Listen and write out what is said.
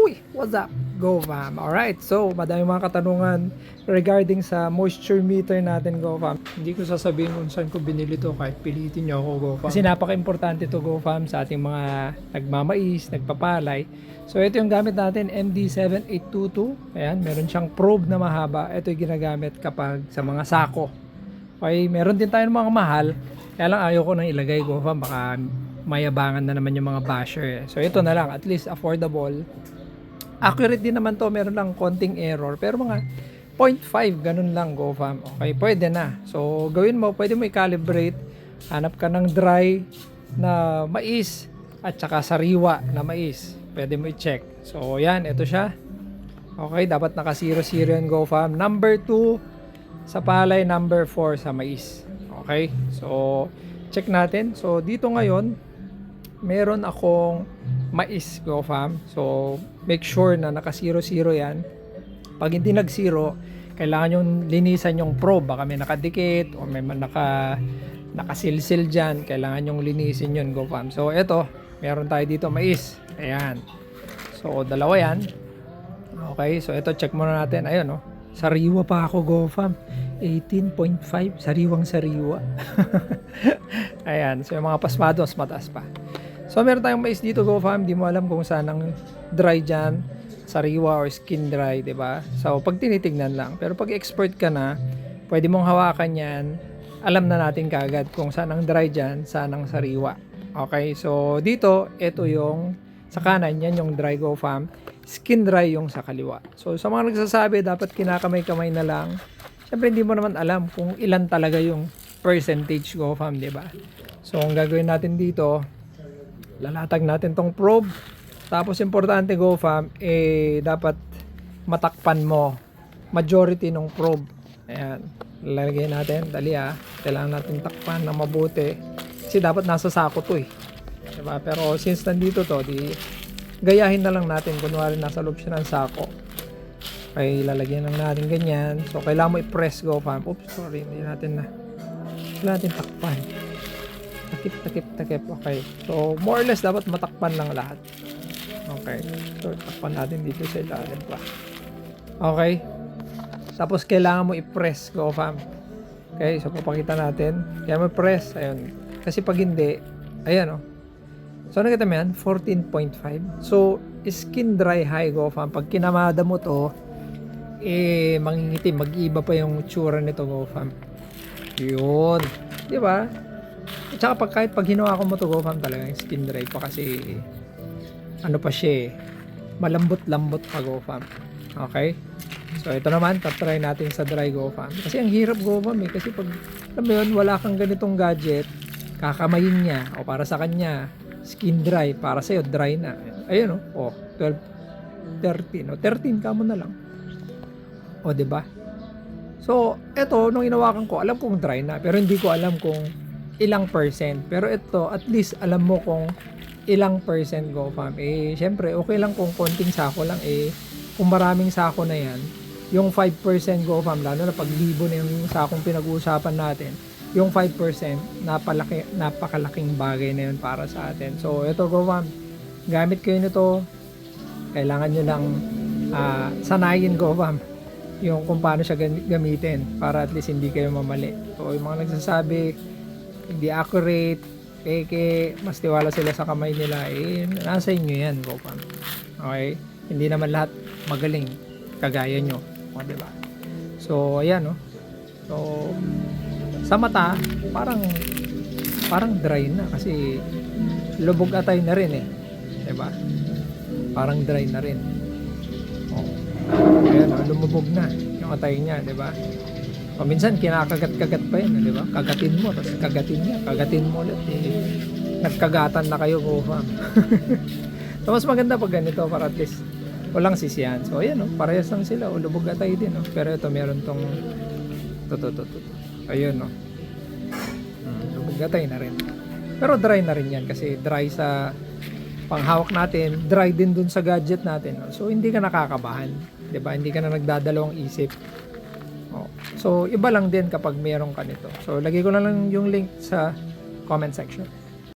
Uy, what's up? Go fam. Alright, so madami mga katanungan regarding sa moisture meter natin Go fam. Hindi ko sasabihin kung saan ko binili to kahit pilitin nyo ako Go fam. Kasi napaka-importante to Go fam sa ating mga nagmamais, nagpapalay. So ito yung gamit natin, MD7822. Ayan, meron siyang probe na mahaba. Ito yung ginagamit kapag sa mga sako. Okay, meron din tayo ng mga mahal. Kaya lang ayaw ko nang ilagay Go fam. Baka mayabangan na naman yung mga basher. eh. So ito na lang, at least affordable. Accurate din naman to, meron lang konting error. Pero mga 0.5, ganun lang go fam. Okay, pwede na. So gawin mo, pwede mo i-calibrate. Hanap ka ng dry na mais at saka sariwa na mais. Pwede mo i-check. So yan, ito siya. Okay, dapat naka 0 yan go fam. Number 2 sa palay, number 4 sa mais. Okay? So check natin. So dito ngayon, meron akong mais go fam. So make sure na naka 0 yan. Pag hindi nag 0, kailangan yung linisan yung probe. Baka may nakadikit o may naka nakasilsil dyan. Kailangan yung linisin yun go fam. So eto, meron tayo dito mais. Ayan. So dalawa yan. Okay, so ito check muna natin. Ayun, no. Sariwa pa ako, go fam. 18.5, sariwang sariwa. Ayan, so yung mga pasmados, mataas pa. So meron tayong mais dito, go fam. Di mo alam kung saan ang dry dyan, sariwa or skin dry, di ba? So pag tinitignan lang. Pero pag expert ka na, pwede mong hawakan yan. Alam na natin kagad kung saan ang dry dyan, saan ang sariwa. Okay, so dito, ito yung sa kanan, yan yung dry go fam. Skin dry yung sa kaliwa. So sa mga nagsasabi, dapat kinakamay-kamay na lang. Siyempre hindi mo naman alam kung ilan talaga yung percentage go fam, di ba? So ang gagawin natin dito, lalatag natin tong probe. Tapos importante go fam, eh dapat matakpan mo majority ng probe. Ayan. Lalagay natin, dali ah. Kailangan natin takpan na mabuti. Kasi dapat nasa sako to eh. Diba? Pero since nandito to, di gayahin na lang natin. Kunwari nasa loob siya ng sako. Okay, lalagyan lang natin ganyan. So, kailangan mo i-press go fam. Oops, sorry. Hindi natin na. Kailangan natin takpan. Takip, takip, takip. Okay. So, more or less, dapat matakpan lang lahat. Okay. So, takpan natin dito sa ilalim pa. Okay. Tapos, kailangan mo i-press go fam. Okay. So, papakita natin. Kaya mo press. Ayun. Kasi pag hindi, ayan oh. So, nakita mo yan? 14.5. So, skin dry high go fam. Pag kinamada mo to, eh, mangingitim. Mag-iba pa yung tsura nito go fam. Yun. Di ba? At saka pag kahit pag hinawa ko mo to go fam talaga yung skin dry pa kasi ano pa siya eh. Malambot-lambot pa go fam. Okay? So ito naman, tatry natin sa dry go fam. Kasi ang hirap go fam eh. Kasi pag, alam mo yun, wala kang ganitong gadget, kakamayin niya o para sa kanya, skin dry. Para sa'yo, dry na. Ayun oh. Oh, 12, 13. O, 13 ka mo na lang. O, di ba? So, eto, nung inawakan ko, alam kong dry na. Pero hindi ko alam kung ilang percent. Pero ito, at least alam mo kung ilang percent go fam. Eh, syempre, okay lang kung konting sako lang. Eh, kung maraming sako na yan, yung 5% go fam, lalo na pag libo na yung sakong pinag-uusapan natin, yung 5%, napalaki, napakalaking bagay na yun para sa atin. So, ito go fam, gamit kayo nito, kailangan nyo lang ah, sanayin go fam yung kung paano siya gam- gamitin para at least hindi kayo mamali. So, yung mga nagsasabi, hindi accurate, peke, mas tiwala sila sa kamay nila, eh, nasa inyo yan, go fam. Okay? Hindi naman lahat magaling kagaya nyo. O, diba? So, ayan, no? So, sa mata, parang parang dry na kasi lubog atay na rin eh. 'Di ba? Parang dry na rin. Oh. Ayan, oh, lumubog na yung atay niya, 'di ba? O minsan kinakagat-kagat pa yun, 'di ba? Kagatin mo, tapos kagatin niya, kagatin mo ulit. Eh. Nagkagatan na kayo, go fam. so, mas maganda pag ganito para at least walang sisiyan. So, ayan, oh, parehas lang sila. O, lubog atay din, oh. Pero ito, meron tong to, to, to, to. Ayun, no. Hmm, lubog atay na rin. Pero dry na rin yan kasi dry sa panghawak natin, dry din dun sa gadget natin. no? So, hindi ka nakakabahan. 'di ba Hindi ka na nagdadalawang isip. Oh. So, iba lang din kapag meron ka nito. So, lagay ko na lang yung link sa comment section.